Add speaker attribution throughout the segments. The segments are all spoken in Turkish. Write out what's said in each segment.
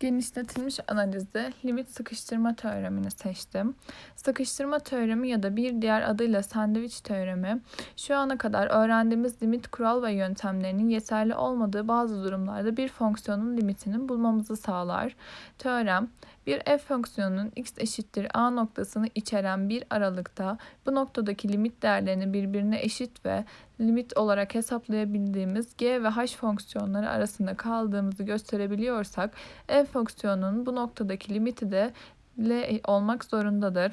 Speaker 1: Genişletilmiş analizde limit sıkıştırma teoremini seçtim. Sıkıştırma teoremi ya da bir diğer adıyla sandviç teoremi, şu ana kadar öğrendiğimiz limit kural ve yöntemlerinin yeterli olmadığı bazı durumlarda bir fonksiyonun limitini bulmamızı sağlar. Teorem, bir f fonksiyonunun x eşittir a noktasını içeren bir aralıkta bu noktadaki limit değerlerini birbirine eşit ve limit olarak hesaplayabildiğimiz g ve h fonksiyonları arasında kaldığımızı gösterebiliyorsak f fonksiyonunun bu noktadaki limiti de L olmak zorundadır.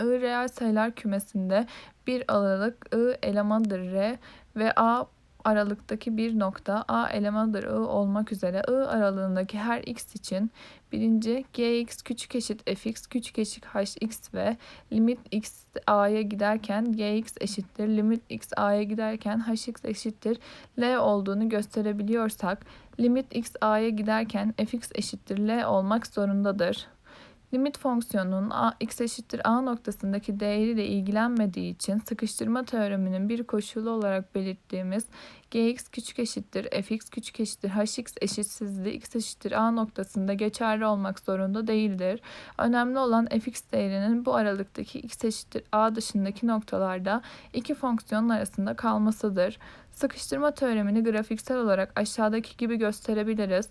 Speaker 1: I reel sayılar kümesinde bir aralık I elemandır R ve A aralıktaki bir nokta A elemandır I olmak üzere I aralığındaki her x için birinci gx küçük eşit fx küçük eşit hx ve limit x a'ya giderken gx eşittir limit x a'ya giderken hx eşittir l olduğunu gösterebiliyorsak limit x a'ya giderken fx eşittir l olmak zorundadır. Limit fonksiyonunun a, x eşittir a noktasındaki değeriyle ilgilenmediği için sıkıştırma teoreminin bir koşulu olarak belirttiğimiz gx küçük eşittir fx küçük eşittir hx eşitsizliği x eşittir a noktasında geçerli olmak zorunda değildir. Önemli olan fx değerinin bu aralıktaki x eşittir a dışındaki noktalarda iki fonksiyon arasında kalmasıdır. Sıkıştırma teoremini grafiksel olarak aşağıdaki gibi gösterebiliriz.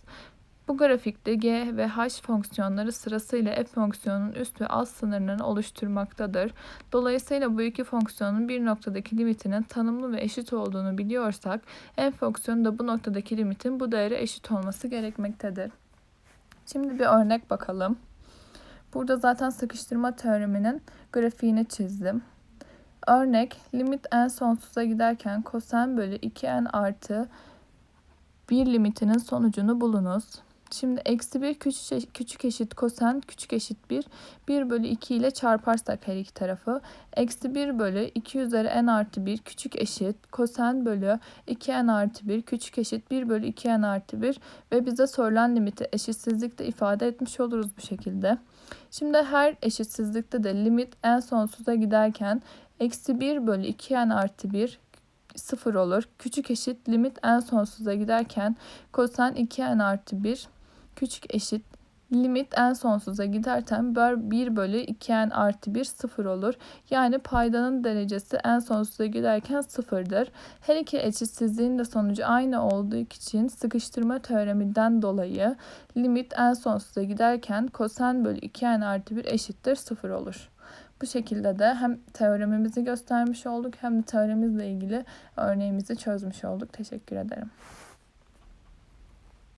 Speaker 1: Bu grafikte g ve h fonksiyonları sırasıyla f fonksiyonunun üst ve alt sınırlarını oluşturmaktadır. Dolayısıyla bu iki fonksiyonun bir noktadaki limitinin tanımlı ve eşit olduğunu biliyorsak f fonksiyonu da bu noktadaki limitin bu değere eşit olması gerekmektedir. Şimdi bir örnek bakalım. Burada zaten sıkıştırma teoreminin grafiğini çizdim. Örnek limit n sonsuza giderken kosen bölü 2n artı 1 limitinin sonucunu bulunuz. Şimdi eksi 1 küçük, küçük eşit kosen küçük eşit 1. 1 bölü 2 ile çarparsak her iki tarafı. Eksi 1 bölü 2 üzeri n artı 1 küçük eşit kosen bölü 2n artı 1 küçük eşit 1 bölü 2n artı 1 ve bize sorulan limiti eşitsizlikte ifade etmiş oluruz bu şekilde. Şimdi her eşitsizlikte de limit n sonsuza giderken eksi 1 bölü 2n artı 1 0 olur. Küçük eşit limit n sonsuza giderken kosen 2n artı 1 küçük eşit limit en sonsuza giderken 1 bölü 2n artı 1 sıfır olur. Yani paydanın derecesi en sonsuza giderken sıfırdır. Her iki eşitsizliğin de sonucu aynı olduğu için sıkıştırma teoreminden dolayı limit en sonsuza giderken kosen bölü 2n artı 1 eşittir sıfır olur. Bu şekilde de hem teoremimizi göstermiş olduk hem de teoremimizle ilgili örneğimizi çözmüş olduk. Teşekkür ederim.